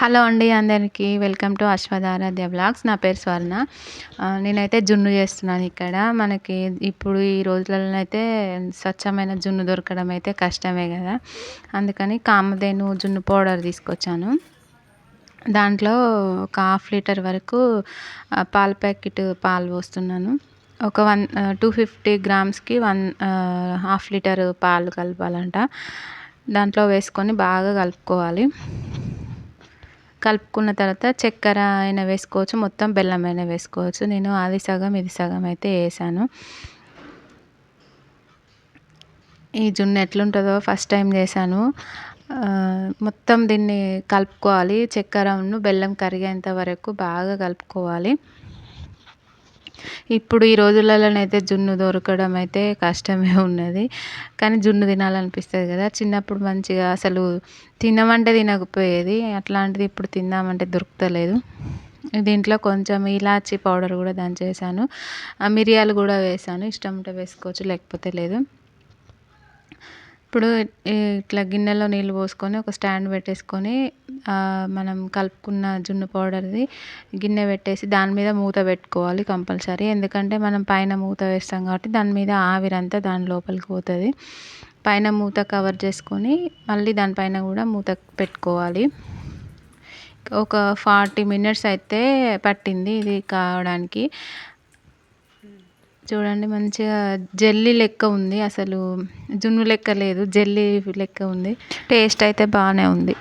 Hello అండి అందరికీ. Welcome to Aswadharadhya blogs. నా పేరు స్వర్ణ. నేనైతే జున్ను చేస్తున్నాను ఇక్కడ. మనకి ఇప్పుడు ఈ రోజులలో అయితే స్వచ్ఛమైన జున్ను దొరకడం అయితే కష్టమే కదా. అందుకని కామధేను జున్ను పౌడర్ తీసుకొచ్చాను. దాంట్లో ఒక హాఫ్ లీటర్ వరకు పాల ప్యాకెట్ పాలు పోస్తున్నాను. ఒక వన్ టూ ఫిఫ్టీ గ్రామ్స్కి వన్ హాఫ్ లీటర్ పాలు కలపాలంట. దాంట్లో వేసుకొని బాగా కలుపుకోవాలి. కలుపుకున్న తర్వాత చక్కెర అయినా వేసుకోవచ్చు మొత్తం బెల్లం అయినా వేసుకోవచ్చు. నేను అది సగం ఇది సగం అయితే వేసాను. ఈ జున్ను ఎట్లుంటుందో ఫస్ట్ టైం చేశాను. మొత్తం దీన్ని కలుపుకోవాలి. చక్కెరను బెల్లం కరిగేంత వరకు బాగా కలుపుకోవాలి. ఇప్పుడు ఈ రోజులలోనైతే జున్ను దొరకడం అయితే కష్టమే ఉన్నది. కానీ జున్ను తినాలనిపిస్తుంది కదా. చిన్నప్పుడు మంచిగా అసలు తినమంటే తినకపోయేది. అట్లాంటిది ఇప్పుడు తిందామంటే దొరుకుతలేదు. దీంట్లో కొంచెం ఇలాచీ పౌడర్ కూడా దంచేసాను ఆ మిరియాలు కూడా వేసాను ఇష్టం ఉంటే వేసుకోవచ్చు లేకపోతే లేదు. ఇప్పుడు ఇట్లా గిన్నెలో నీళ్ళు పోసుకొని ఒక స్టాండ్ పెట్టేసుకొని మనం కలుపుకున్న జున్ను పౌడర్ది గిన్నె పెట్టేసి దాని మీద మూత పెట్టుకోవాలి కంపల్సరీ. ఎందుకంటే మనం పైన మూత వేస్తాం కాబట్టి దాని మీద ఆవిరంతా దాని లోపలికి పోతుంది. పైన మూత కవర్ చేసుకొని మళ్ళీ దానిపైన కూడా మూత పెట్టుకోవాలి. ఒక ఫార్టీ మినిట్స్ అయితే పట్టింది ఇది కావడానికి. చూడండి మంచిగా జెల్లీ లెక్క ఉంది. అసలు జున్ను లెక్క లేదు జెల్లీ లెక్క ఉంది. టేస్ట్ అయితే బాగానే ఉంది.